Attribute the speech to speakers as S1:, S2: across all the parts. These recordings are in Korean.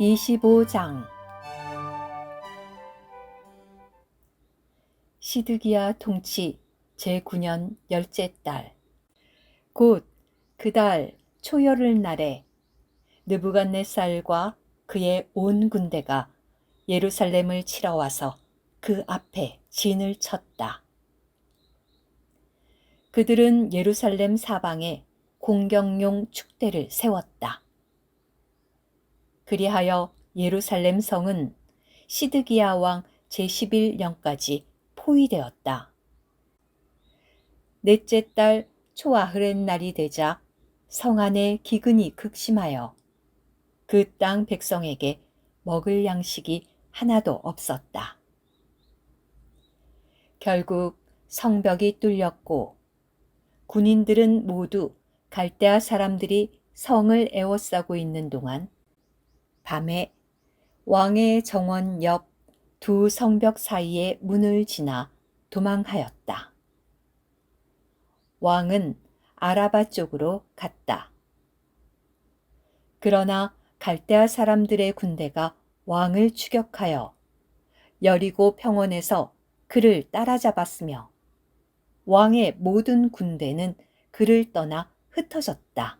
S1: 25장 시드기야 통치 제9년 열째 달. 곧 그 달 초여를 날에 느부갓네살과 그의 온 군대가 예루살렘을 치러 와서 그 앞에 진을 쳤다. 그들은 예루살렘 사방에 공경용 축대를 세웠다. 그리하여 예루살렘 성은 시드기야 왕 제11년까지 포위되었다. 넷째 달 초아흐렛 날이 되자 성 안에 기근이 극심하여 그 땅 백성에게 먹을 양식이 하나도 없었다. 결국 성벽이 뚫렸고 군인들은 모두 갈대아 사람들이 성을 에워싸고 있는 동안 밤에 왕의 정원 옆 두 성벽 사이의 문을 지나 도망하였다. 왕은 아라바 쪽으로 갔다. 그러나 갈대아 사람들의 군대가 왕을 추격하여 여리고 평원에서 그를 따라잡았으며 왕의 모든 군대는 그를 떠나 흩어졌다.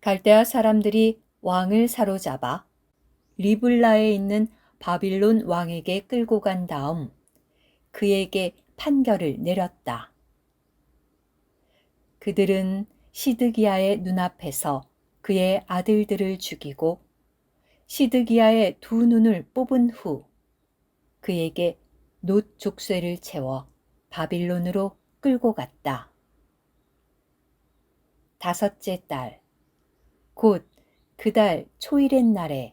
S1: 갈대아 사람들이 왕을 사로잡아 리블라에 있는 바빌론 왕에게 끌고 간 다음 그에게 판결을 내렸다. 그들은 시드기야의 눈앞에서 그의 아들들을 죽이고 시드기야의 두 눈을 뽑은 후 그에게 놋 족쇄를 채워 바빌론으로 끌고 갔다. 다섯째 달, 곧 그달 초일의 날에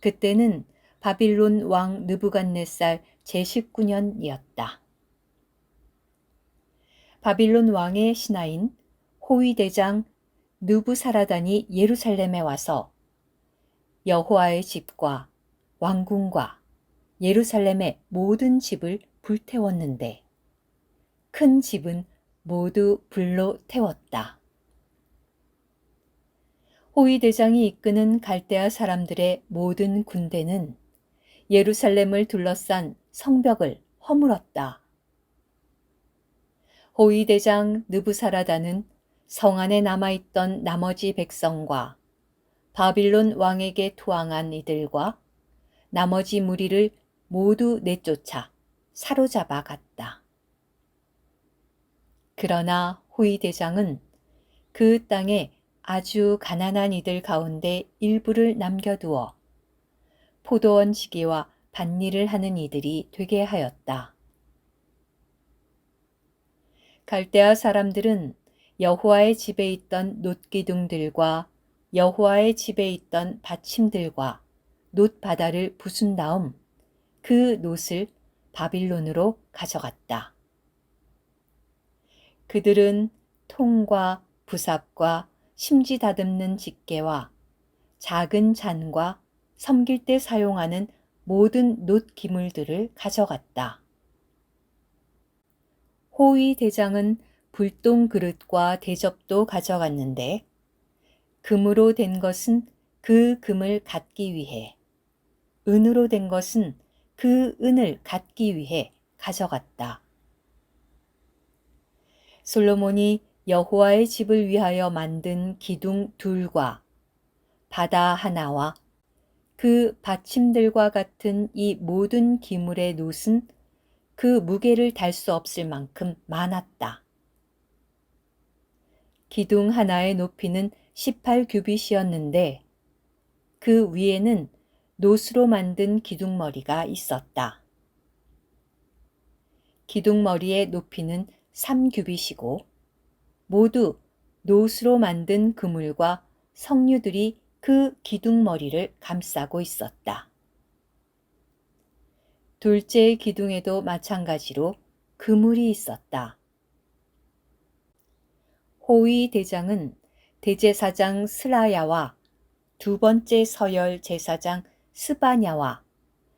S1: 그때는 바빌론 왕 느부갓네살 제19년이었다. 바빌론 왕의 신하인 호위 대장 느부사라단이 예루살렘에 와서 여호와의 집과 왕궁과 예루살렘의 모든 집을 불태웠는데 큰 집은 모두 불로 태웠다. 호위 대장이 이끄는 갈대아 사람들의 모든 군대는 예루살렘을 둘러싼 성벽을 허물었다. 호위 대장 느부사라다는 성 안에 남아있던 나머지 백성과 바빌론 왕에게 투항한 이들과 나머지 무리를 모두 내쫓아 사로잡아 갔다. 그러나 호위 대장은 그 땅에 아주 가난한 이들 가운데 일부를 남겨두어 포도원 지기와 밭일을 하는 이들이 되게 하였다. 갈대아 사람들은 여호와의 집에 있던 놋기둥들과 여호와의 집에 있던 받침들과 놋 바다를 부순 다음 그 놋을 바빌론으로 가져갔다. 그들은 통과 부삽과 심지 다듬는 집게와 작은 잔과 섬길 때 사용하는 모든 놋 기물들을 가져갔다. 호위 대장은 불똥 그릇과 대접도 가져갔는데 금으로 된 것은 그 금을 갖기 위해 은으로 된 것은 그 은을 갖기 위해 가져갔다. 솔로몬이 여호와의 집을 위하여 만든 기둥 둘과 바다 하나와 그 받침들과 같은 이 모든 기물의 놋은 그 무게를 달 수 없을 만큼 많았다. 기둥 하나의 높이는 18규빗이었는데 그 위에는 놋으로 만든 기둥머리가 있었다. 기둥머리의 높이는 3규빗이고 모두 노스로 만든 그물과 석류들이 그 기둥머리를 감싸고 있었다. 둘째 기둥에도 마찬가지로 그물이 있었다. 호위 대장은 대제사장 스라야와 두 번째 서열 제사장 스바냐와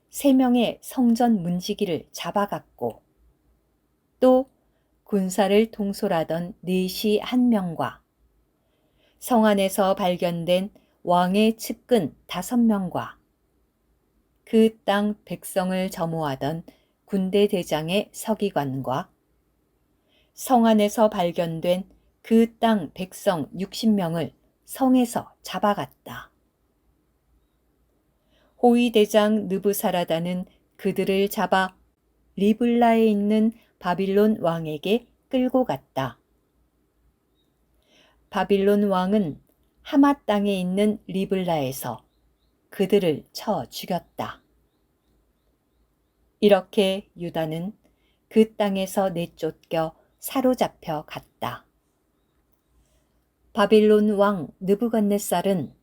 S1: 세 명의 성전 문지기를 잡아갔고 또 군사를 통솔하던 넷이 한 명과 성 안에서 발견된 왕의 측근 다섯 명과 그 땅 백성을 점호하던 군대 대장의 서기관과 성 안에서 발견된 그 땅 백성 60명을 성에서 잡아갔다. 호위 대장 느부사라다는 그들을 잡아 리블라에 있는 바빌론 왕에게 끌고 갔다. 바빌론 왕은 하마 땅에 있는 리블라에서 그들을 쳐 죽였다. 이렇게 유다는 그 땅에서 내쫓겨 사로잡혀 갔다. 바빌론 왕 느부갓네살은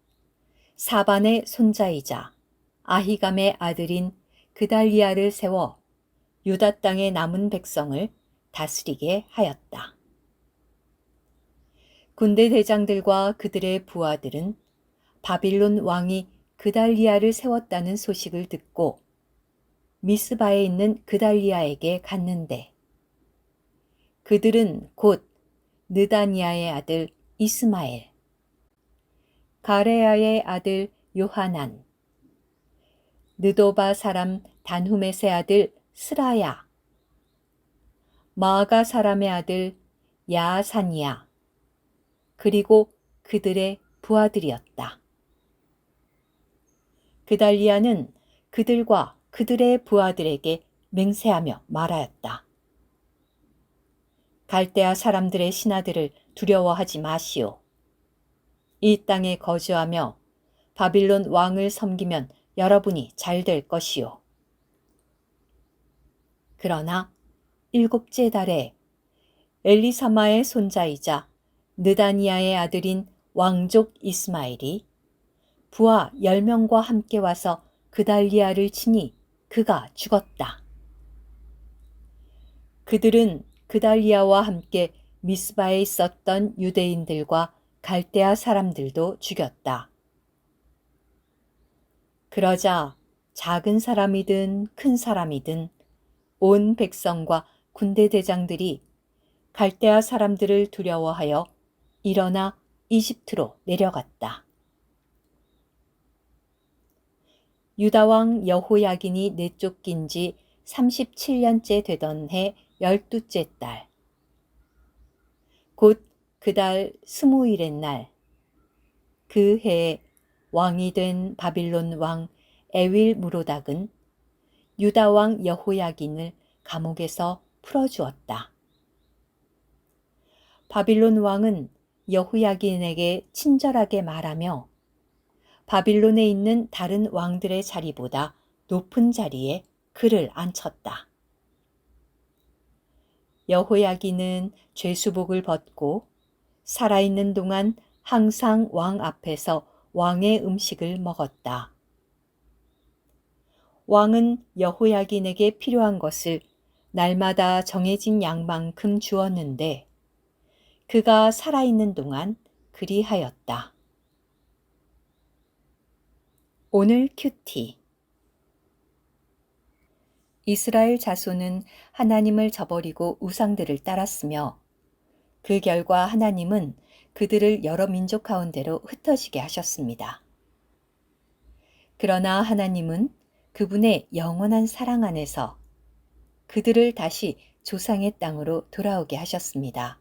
S1: 사반의 손자이자 아히감의 아들인 그달리아를 세워 유다 땅의 남은 백성을 다스리게 하였다. 군대 대장들과 그들의 부하들은 바빌론 왕이 그달리아를 세웠다는 소식을 듣고 미스바에 있는 그달리아에게 갔는데 그들은 곧 느다니아의 아들 이스마엘, 가레아의 아들 요하난, 느도바 사람 단후메의 아들 스라야, 마가 사람의 아들 야사니야, 그리고 그들의 부하들이었다. 그달리아는 그들과 그들의 부하들에게 맹세하며 말하였다. 갈대아 사람들의 신하들을 두려워하지 마시오. 이 땅에 거주하며 바빌론 왕을 섬기면 여러분이 잘 될 것이오. 그러나 일곱째 달에 엘리사마의 손자이자 느다니아의 아들인 왕족 이스마엘이 부하 열명과 함께 와서 그달리아를 치니 그가 죽었다. 그들은 그달리아와 함께 미스바에 있었던 유대인들과 갈대아 사람들도 죽였다. 그러자 작은 사람이든 큰 사람이든 온 백성과 군대 대장들이 갈대아 사람들을 두려워하여 일어나 이집트로 내려갔다. 유다왕 여호야긴이 내쫓긴 지 37년째 되던 해 열두째 달. 곧 그 달 스무일의 날. 그 해에 왕이 된 바빌론 왕 에윌 무로닥은 유다 왕 여호야긴을 감옥에서 풀어주었다. 바빌론 왕은 여호야긴에게 친절하게 말하며 바빌론에 있는 다른 왕들의 자리보다 높은 자리에 그를 앉혔다. 여호야기는 죄수복을 벗고 살아있는 동안 항상 왕 앞에서 왕의 음식을 먹었다. 왕은 여호야긴에게 필요한 것을 날마다 정해진 양만큼 주었는데 그가 살아있는 동안 그리하였다. 오늘 큐티 이스라엘 자손은 하나님을 저버리고 우상들을 따랐으며 그 결과 하나님은 그들을 여러 민족 가운데로 흩어지게 하셨습니다. 그러나 하나님은 그분의 영원한 사랑 안에서 그들을 다시 조상의 땅으로 돌아오게 하셨습니다.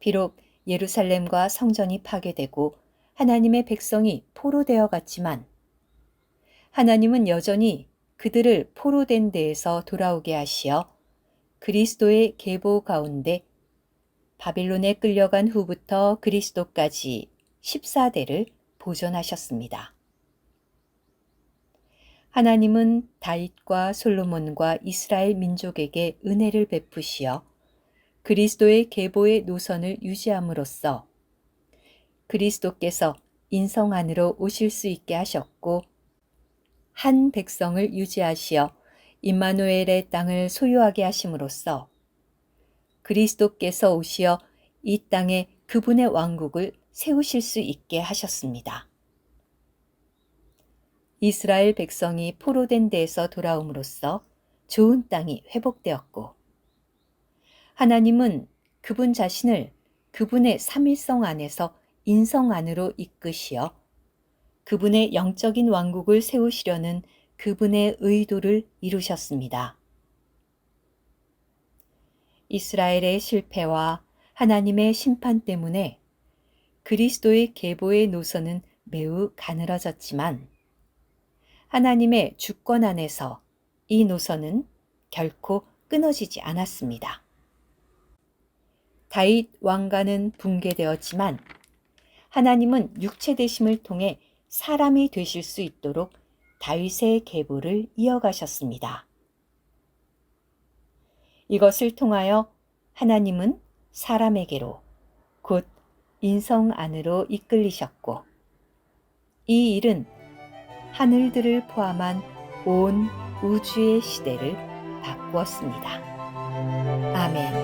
S1: 비록 예루살렘과 성전이 파괴되고 하나님의 백성이 포로되어 갔지만 하나님은 여전히 그들을 포로된 데에서 돌아오게 하시어 그리스도의 계보 가운데 바빌론에 끌려간 후부터 그리스도까지 14대를 보존하셨습니다. 하나님은 다윗과 솔로몬과 이스라엘 민족에게 은혜를 베푸시어 그리스도의 계보의 노선을 유지함으로써 그리스도께서 인성 안으로 오실 수 있게 하셨고 한 백성을 유지하시어 임마누엘의 땅을 소유하게 하심으로써 그리스도께서 오시어 이 땅에 그분의 왕국을 세우실 수 있게 하셨습니다. 이스라엘 백성이 포로된 데에서 돌아옴으로써 좋은 땅이 회복되었고 하나님은 그분 자신을 그분의 삼일성 안에서 인성 안으로 이끄시어 그분의 영적인 왕국을 세우시려는 그분의 의도를 이루셨습니다. 이스라엘의 실패와 하나님의 심판 때문에 그리스도의 계보의 노선은 매우 가늘어졌지만 하나님의 주권 안에서 이 노선은 결코 끊어지지 않았습니다. 다윗 왕가는 붕괴되었지만 하나님은 육체 되심을 통해 사람이 되실 수 있도록 다윗의 계보를 이어가셨습니다. 이것을 통하여 하나님은 사람에게로 곧 인성 안으로 이끌리셨고 이 일은 하늘들을 포함한 온 우주의 시대를 바꾸었습니다. 아멘.